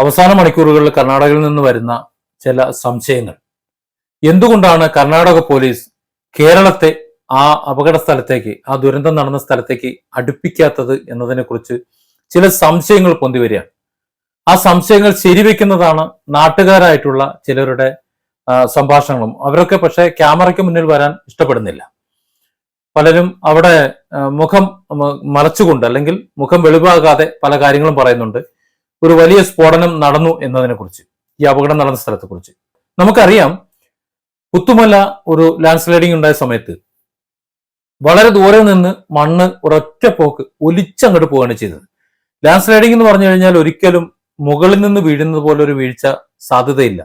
അവസാന മണിക്കൂറുകളിൽ കർണാടകയിൽ നിന്ന് വരുന്ന ചില സംശയങ്ങൾ. എന്തുകൊണ്ടാണ് കർണാടക പോലീസ് കേരളത്തെ ആ അപകട സ്ഥലത്തേക്ക് ആ ദുരന്തം നടന്ന സ്ഥലത്തേക്ക് അടുപ്പിക്കാത്തത് എന്നതിനെ കുറിച്ച് ചില സംശയങ്ങൾ പൊന്തി വരികയാണ്. ആ സംശയങ്ങൾ ശരിവെക്കുന്നതാണ് നാട്ടുകാരായിട്ടുള്ള ചിലരുടെ സംഭാഷണങ്ങളും. അവരൊക്കെ പക്ഷേ ക്യാമറയ്ക്ക് മുന്നിൽ വരാൻ ഇഷ്ടപ്പെടുന്നില്ല. പലരും അവിടെ മുഖം മറച്ചുകൊണ്ട് അല്ലെങ്കിൽ മുഖം വെളിവാകാതെ പല കാര്യങ്ങളും പറയുന്നുണ്ട്. ഒരു വലിയ സ്ഫോടനം നടന്നു എന്നതിനെ കുറിച്ച് ഈ അപകടം നടന്ന സ്ഥലത്തെ കുറിച്ച് നമുക്കറിയാം പുത്തുമല ഒരു ലാൻഡ് സ്ലൈഡിംഗ് ഉണ്ടായ സമയത്ത് വളരെ ദൂരെ നിന്ന് മണ്ണ് ഒരൊറ്റ പോക്ക് ഒലിച്ചങ്ങോട്ട് പോവുകയാണ് ചെയ്തത്. ലാൻഡ് സ്ലൈഡിംഗ് എന്ന് പറഞ്ഞു കഴിഞ്ഞാൽ ഒരിക്കലും മുകളിൽ നിന്ന് വീഴുന്നത് പോലെ ഒരു വീഴ്ച സാധ്യതയില്ല.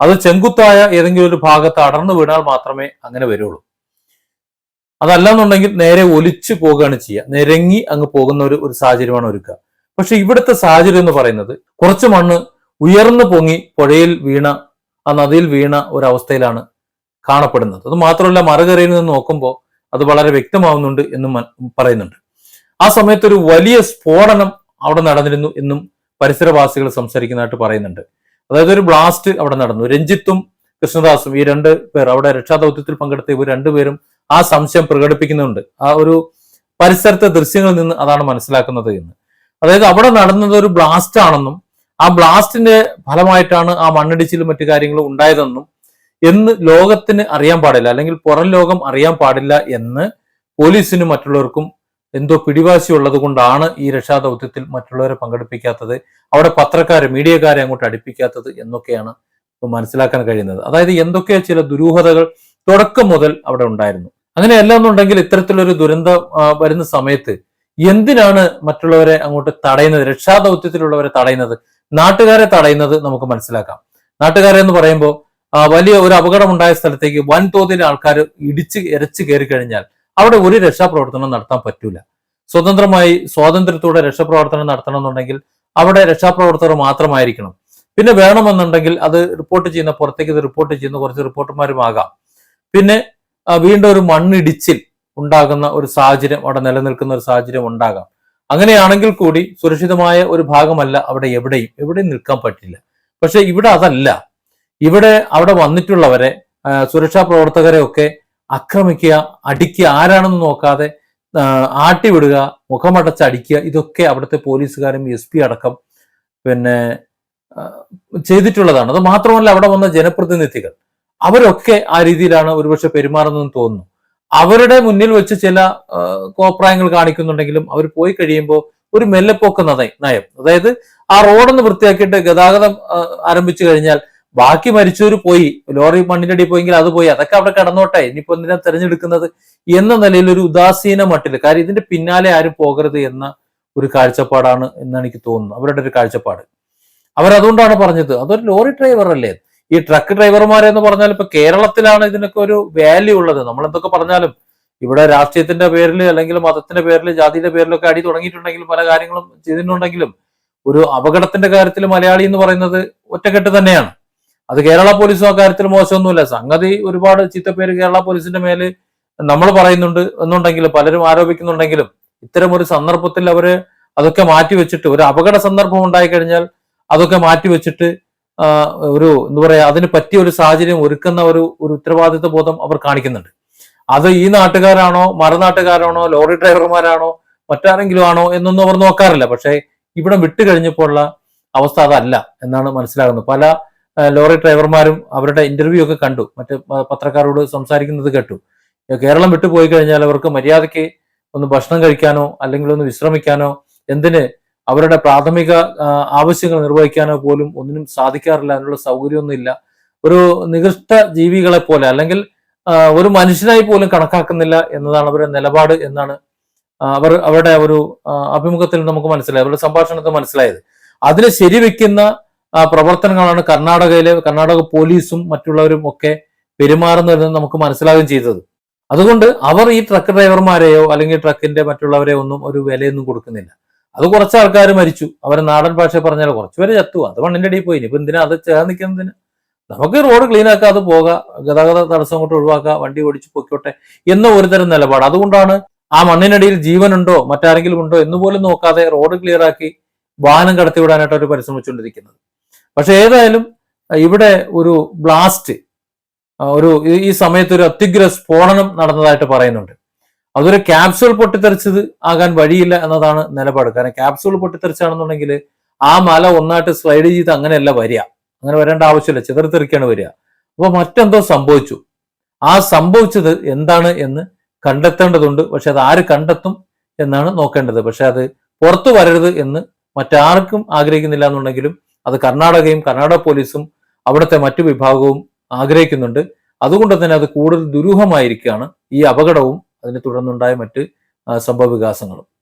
അത് ചെങ്കുത്തായ ഏതെങ്കിലും ഒരു ഭാഗത്ത് അടർന്നു വീണാൽ മാത്രമേ അങ്ങനെ വരുള്ളൂ. അതല്ല എന്നുണ്ടെങ്കിൽ നേരെ ഒലിച്ചു പോവുകയാണ് ചെയ്യുക. നിരങ്ങി അങ്ങ് പോകുന്ന ഒരു ഒരു സാഹചര്യമാണ് ഒരുക്കുക. പക്ഷെ ഇവിടുത്തെ സാഹചര്യം എന്ന് പറയുന്നത് കുറച്ച് മണ്ണ് ഉയർന്നു പൊങ്ങി പുഴയിൽ വീണ ആ നദിയിൽ വീണ ഒരവസ്ഥയിലാണ് കാണപ്പെടുന്നത്. അത് മാത്രമല്ല മറുകരയിൽ നിന്ന് നോക്കുമ്പോൾ അത് വളരെ വ്യക്തമാവുന്നുണ്ട് എന്നും പറയുന്നുണ്ട്. ആ സമയത്ത് ഒരു വലിയ സ്ഫോടനം അവിടെ നടന്നിരുന്നു എന്നും പരിസരവാസികൾ സംസാരിക്കുന്നതായിട്ട് പറയുന്നുണ്ട്. അതായത് ഒരു ബ്ലാസ്റ്റ് അവിടെ നടന്നു. രഞ്ജിത്തും കൃഷ്ണദാസും ഈ രണ്ട് പേർ അവിടെ രക്ഷാദൗത്യത്തിൽ പങ്കെടുത്ത ഇവർ രണ്ടുപേരും ആ സംശയം പ്രകടിപ്പിക്കുന്നുണ്ട്. ആ ഒരു പരിസരത്തെ ദൃശ്യങ്ങളിൽ നിന്ന് അതാണ് മനസ്സിലാക്കുന്നത് എന്ന്. അതായത് അവിടെ നടന്നത് ഒരു ബ്ലാസ്റ്റ് ആണെന്നും ആ ബ്ലാസ്റ്റിന്റെ ഫലമായിട്ടാണ് ആ മണ്ണിടിച്ചിലും മറ്റു കാര്യങ്ങളും ഉണ്ടായതെന്നും എന്ന് ലോകത്തിന് അറിയാൻ പാടില്ല അല്ലെങ്കിൽ പുറം ലോകം അറിയാൻ പാടില്ല എന്ന് പോലീസിനും മറ്റുള്ളവർക്കും എന്തോ പിടിവാശി ഉള്ളത് കൊണ്ടാണ് ഈ രക്ഷാദൗത്യത്തിൽ മറ്റുള്ളവരെ പങ്കെടുപ്പിക്കാത്തത് അവിടെ പത്രക്കാരെ മീഡിയക്കാരെ അങ്ങോട്ട് അടുപ്പിക്കാത്തത് എന്നൊക്കെയാണ് മനസ്സിലാക്കാൻ കഴിയുന്നത്. അതായത് എന്തൊക്കെ ചില ദുരൂഹതകൾ തുടക്കം മുതൽ അവിടെ ഉണ്ടായിരുന്നു. അങ്ങനെയല്ല എന്നുണ്ടെങ്കിൽ ഇത്തരത്തിലൊരു ദുരന്തം വരുന്ന സമയത്ത് എന്തിനാണ് മറ്റുള്ളവരെ അങ്ങോട്ട് തടയുന്നത്? രക്ഷാദൗത്യത്തിലുള്ളവരെ തടയുന്നത്? നാട്ടുകാരെ തടയുന്നത് നമുക്ക് മനസ്സിലാക്കാം. നാട്ടുകാരെ എന്ന് പറയുമ്പോൾ വലിയ ഒരു അപകടമുണ്ടായ സ്ഥലത്തേക്ക് വൻതോതിൽ ആൾക്കാർ ഇടിച്ച് ഇരച്ച് കയറി കഴിഞ്ഞാൽ അവിടെ ഒരു രക്ഷാപ്രവർത്തനം നടത്താൻ പറ്റൂല. സ്വതന്ത്രമായി സ്വാതന്ത്ര്യത്തോടെ രക്ഷാപ്രവർത്തനം നടത്തണം എന്നുണ്ടെങ്കിൽ അവിടെ രക്ഷാപ്രവർത്തകർ മാത്രമായിരിക്കണം. പിന്നെ വേണമെന്നുണ്ടെങ്കിൽ അത് റിപ്പോർട്ട് ചെയ്യുന്ന പുറത്തേക്ക് ഇത് റിപ്പോർട്ട് ചെയ്യുന്ന കുറച്ച് റിപ്പോർട്ടർമാരും ആകാം. പിന്നെ വീണ്ടും ഒരു മണ്ണിടിച്ചിൽ. ഉണ്ടാകുന്ന ഒരു സാഹചര്യം അവിടെ നിലനിൽക്കുന്ന ഒരു സാഹചര്യം ഉണ്ടാകാം. അങ്ങനെയാണെങ്കിൽ കൂടി സുരക്ഷിതമായ ഒരു ഭാഗമല്ല അവിടെ എവിടെയും. എവിടെയും നിൽക്കാൻ പറ്റില്ല. പക്ഷെ ഇവിടെ അതല്ല. ഇവിടെ അവിടെ വന്നിട്ടുള്ളവരെ സുരക്ഷാ പ്രവർത്തകരെ ഒക്കെ ആക്രമിക്കുക അടിക്കുക ആരാണെന്ന് നോക്കാതെ ആട്ടിവിടുക മുഖമടച്ച് അടിക്കുക ഇതൊക്കെ അവിടുത്തെ പോലീസുകാരും എസ് പി അടക്കം പിന്നെ ചെയ്തിട്ടുള്ളതാണ്. അത് മാത്രമല്ല അവിടെ വന്ന ജനപ്രതിനിധികൾ അവരൊക്കെ ആ രീതിയിലാണ് ഒരുപക്ഷെ പെരുമാറുന്നതെന്ന് തോന്നുന്നു. അവരുടെ മുന്നിൽ വെച്ച് ചില കോപ്രായങ്ങൾ കാണിക്കുന്നുണ്ടെങ്കിലും അവർ പോയി കഴിയുമ്പോൾ ഒരു മെല്ലെപ്പോക്ക് നയ- നയം. അതായത് ആ റോഡൊന്ന് വൃത്തിയാക്കിയിട്ട് ഗതാഗതം ആരംഭിച്ചു കഴിഞ്ഞാൽ ബാക്കി മരിച്ചവർ പോയി. ലോറി മണ്ണിന്റെ അടി പോയെങ്കിൽ അത് പോയി. അതൊക്കെ അവിടെ കടന്നോട്ടെ. ഇനിയിപ്പോ എന്തിനാ തെരഞ്ഞെടുക്കുന്നത്? എന്ന നിലയിൽ ഒരു ഉദാസീന മട്ടിൽ കാര്യം ഇതിന്റെ പിന്നാലെ ആരും പോകരുത് എന്ന ഒരു കാഴ്ചപ്പാടാണ് എന്നാണ് എനിക്ക് തോന്നുന്നത്. അവരുടെ ഒരു കാഴ്ചപ്പാട്. അവരതുകൊണ്ടാണ് പറഞ്ഞത്. അതൊരു ലോറി ഡ്രൈവർ അല്ലേ ഈ ട്രക്ക് ഡ്രൈവർമാരെ എന്ന് പറഞ്ഞാൽ ഇപ്പൊ കേരളത്തിലാണ് ഇതിനൊക്കെ ഒരു വാല്യൂ ഉള്ളത്. നമ്മൾ എന്തൊക്കെ പറഞ്ഞാലും ഇവിടെ രാഷ്ട്രീയത്തിന്റെ പേരിൽ അല്ലെങ്കിൽ മതത്തിന്റെ പേരിൽ ജാതിയുടെ പേരിലൊക്കെ അടി തുടങ്ങിയിട്ടുണ്ടെങ്കിലും പല കാര്യങ്ങളും ചെയ്തിട്ടുണ്ടെങ്കിലും ഒരു അപകടത്തിന്റെ കാര്യത്തിൽ മലയാളി എന്ന് പറയുന്നത് ഒറ്റക്കെട്ട് തന്നെയാണ്. അത് കേരള പോലീസും ആ കാര്യത്തിൽ മോശമൊന്നുമില്ല. സംഗതി ഒരുപാട് ചീത്തപ്പേര് കേരള പോലീസിന്റെ മേൽ നമ്മൾ പറയുന്നുണ്ട് എന്നുണ്ടെങ്കിലും പലരും ആരോപിക്കുന്നുണ്ടെങ്കിലും ഇത്തരം ഒരു സന്ദർഭത്തിൽ അവർ അതൊക്കെ മാറ്റിവെച്ചിട്ട് ഒരു അപകട സന്ദർഭം ഉണ്ടായി കഴിഞ്ഞാൽ അതൊക്കെ മാറ്റിവെച്ചിട്ട് ഒരു എന്താ പറയാ അതിന് പറ്റിയ ഒരു സാഹചര്യം ഒരുക്കുന്ന ഒരു ഒരു ഉത്തരവാദിത്വ ബോധം അവർ കാണിക്കുന്നുണ്ട്. അത് ഈ നാട്ടുകാരാണോ മറുനാട്ടുകാരാണോ ലോറി ഡ്രൈവർമാരാണോ മറ്റാരെങ്കിലും ആണോ എന്നൊന്നും അവർ നോക്കാറില്ല. പക്ഷേ ഇവിടെ വിട്ടു കഴിഞ്ഞപ്പോഴുള്ള അവസ്ഥ അതല്ല എന്നാണ് മനസ്സിലാകുന്നത്. പല ലോറി ഡ്രൈവർമാരും അവരുടെ ഇന്റർവ്യൂ ഒക്കെ കണ്ടു. മറ്റ് പത്രക്കാരോട് സംസാരിക്കുന്നത് കേട്ടു. കേരളം വിട്ടുപോയി കഴിഞ്ഞാൽ അവർക്ക് മര്യാദയ്ക്ക് ഒന്ന് ഭക്ഷണം കഴിക്കാനോ അല്ലെങ്കിൽ ഒന്ന് വിശ്രമിക്കാനോ എന്തിന് അവരുടെ പ്രാഥമിക ആവശ്യങ്ങൾ നിർവഹിക്കാനോ പോലും ഒന്നിനും സാധിക്കാറില്ല അതിനുള്ള സൗകര്യമൊന്നുമില്ല. ഒരു നികൃഷ്ട ജീവികളെ പോലെ അല്ലെങ്കിൽ ഒരു മനുഷ്യനായി പോലും കണക്കാക്കുന്നില്ല എന്നതാണ് അവരുടെ നിലപാട് എന്നാണ് അവർ അവരുടെ ഒരു അഭിമുഖത്തിൽ നമുക്ക് മനസ്സിലായത് അവരുടെ സംഭാഷണത്തിൽ മനസ്സിലായത്. അതിന് ശരിവെക്കുന്ന പ്രവർത്തനങ്ങളാണ് കർണാടകയിലെ കർണാടക പോലീസും മറ്റുള്ളവരും ഒക്കെ പെരുമാറുന്നതെന്ന് നമുക്ക് മനസ്സിലാവുകയും ചെയ്തത്. അതുകൊണ്ട് അവർ ഈ ട്രക്ക് ഡ്രൈവർമാരെയോ അല്ലെങ്കിൽ ട്രക്കിന്റെ മറ്റുള്ളവരെയോ ഒന്നും ഒരു വിലയൊന്നും കൊടുക്കുന്നില്ല. അത് കുറച്ച് ആൾക്കാർ മരിച്ചു. അവരെ നാടൻ ഭാഷ പറഞ്ഞാൽ കുറച്ചുപേരെ ചത്തു. അത് മണ്ണിന്റെ അടിയിൽ പോയി. ഇപ്പൊ എന്തിനാ അത് ചേർന്ന് നിൽക്കുന്നതിന് നമുക്ക് റോഡ് ക്ലീൻ ആക്കാം അത് പോകാം. ഗതാഗത തടസ്സം അങ്ങോട്ട് ഒഴിവാക്കുക വണ്ടി ഓടിച്ച് പൊക്കോട്ടെ എന്ന ഒരു തരം നിലപാട്. അതുകൊണ്ടാണ് ആ മണ്ണിനടിയിൽ ജീവനുണ്ടോ മറ്റാരെങ്കിലും ഉണ്ടോ എന്ന് പോലും നോക്കാതെ റോഡ് ക്ലിയർ ആക്കി വാഹനം കടത്തിവിടാനായിട്ട് അവർ പരിശ്രമിച്ചുകൊണ്ടിരിക്കുന്നത്. പക്ഷെ ഏതായാലും ഇവിടെ ഒരു ബ്ലാസ്റ്റ് ഒരു ഈ സമയത്ത് ഒരു അത്യുഗ്ര സ്ഫോടനം നടന്നതായിട്ട് പറയുന്നുണ്ട്. അതൊരു ക്യാപ്സൂൾ പൊട്ടിത്തെറിച്ചത് ആകാൻ വഴിയില്ല എന്നതാണ് നിലപാട്. കാരണം ക്യാപ്സൂൾ പൊട്ടിത്തെറിച്ചാണെന്നുണ്ടെങ്കിൽ ആ മല ഒന്നായിട്ട് സ്ലൈഡ് ചെയ്ത് അങ്ങനെയല്ല വരിക. അങ്ങനെ വരേണ്ട ആവശ്യമില്ല. ചിതറിത്തെറിക്കാണ് വരിക. അപ്പൊ മറ്റെന്തോ സംഭവിച്ചു. ആ സംഭവിച്ചത് എന്താണ് എന്ന് കണ്ടെത്തേണ്ടതുണ്ട്. പക്ഷെ അത് ആര് കണ്ടെത്തും എന്നാണ് നോക്കേണ്ടത്. പക്ഷെ അത് പുറത്തു വരരുത് എന്ന് മറ്റാർക്കും ആഗ്രഹിക്കുന്നില്ല എന്നുണ്ടെങ്കിലും അത് കർണാടകയും കർണാടക പോലീസും അവിടുത്തെ മറ്റു വിഭാഗവും ആഗ്രഹിക്കുന്നുണ്ട്. അതുകൊണ്ട് തന്നെ അത് കൂടുതൽ ദുരൂഹമായിരിക്കുകയാണ്. ഈ അപകടവും അതിനെ തുടർന്നുണ്ടായ മറ്റ് സംഭവ വികാസങ്ങളും